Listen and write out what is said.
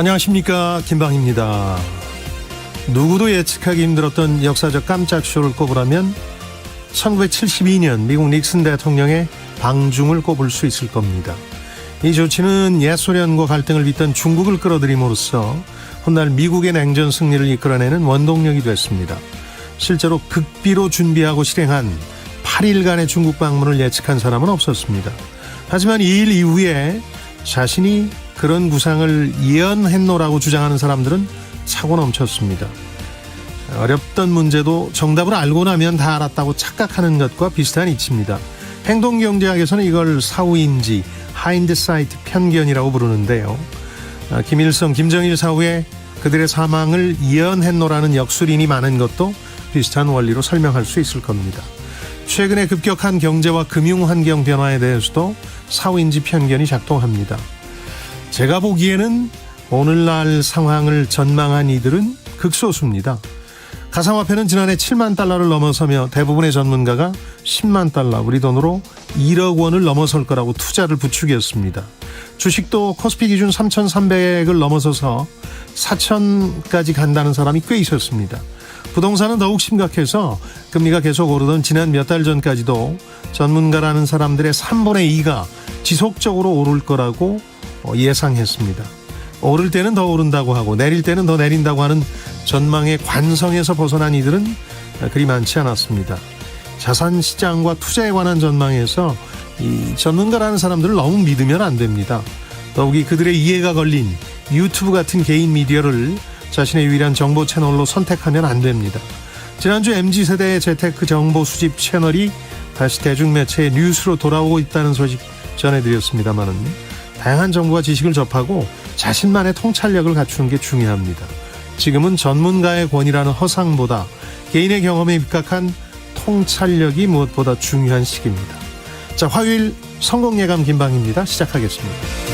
안녕하십니까 김방입니다. 누구도 예측하기 힘들었던 역사적 깜짝 쇼를 꼽으라면 1972년 미국 닉슨 대통령의 방중을 꼽을 수 있을 겁니다. 이 조치는 옛소련과 갈등을 빚던 중국을 끌어들임으로써 훗날 미국의 냉전 승리를 이끌어내는 원동력이 됐습니다. 실제로 극비로 준비하고 실행한 8일간의 중국 방문을 예측한 사람은 없었습니다. 하지만 이 일 이후에 자신이 그런 구상을 예언했노라고 주장하는 사람들은 차고 넘쳤습니다. 어렵던 문제도 정답을 알고 나면 다 알았다고 착각하는 것과 비슷한 이치입니다. 행동경제학에서는 이걸 사후인지 하인드사이트 편견이라고 부르는데요. 아, 김일성, 김정일 사후에 그들의 사망을 예언했노라는 역술인이 많은 것도 비슷한 원리로 설명할 수 있을 겁니다. 최근의 급격한 경제와 금융 환경 변화에 대해서도 사후인지 편견이 작동합니다. 제가 보기에는 오늘날 상황을 전망한 이들은 극소수입니다. 가상화폐는 지난해 7만 달러를 넘어서며 대부분의 전문가가 10만 달러, 우리 돈으로 1억 원을 넘어설 거라고 투자를 부추겼습니다. 주식도 코스피 기준 3,300을 넘어서서 4,000까지 간다는 사람이 꽤 있었습니다. 부동산은 더욱 심각해서 금리가 계속 오르던 지난 몇 달 전까지도 전문가라는 사람들의 3분의 2가 지속적으로 오를 거라고 어, 예상했습니다. 오를 때는 더 오른다고 하고 내릴 때는 더 내린다고 하는 전망의 관성에서 벗어난 이들은 그리 많지 않았습니다. 자산 시장과 투자에 관한 전망에서 이 전문가라는 사람들을 너무 믿으면 안 됩니다. 더욱이 그들의 이해가 걸린 유튜브 같은 개인 미디어를 자신의 유일한 정보 채널로 선택하면 안 됩니다. 지난주 MZ세대의 재테크 정보 수집 채널이 다시 대중매체의 뉴스로 돌아오고 있다는 소식 전해드렸습니다만은 다양한 정보와 지식을 접하고 자신만의 통찰력을 갖추는 게 중요합니다. 지금은 전문가의 권위라는 허상보다 개인의 경험에 입각한 통찰력이 무엇보다 중요한 시기입니다. 자, 화요일 성공 예감 김방입니다. 시작하겠습니다.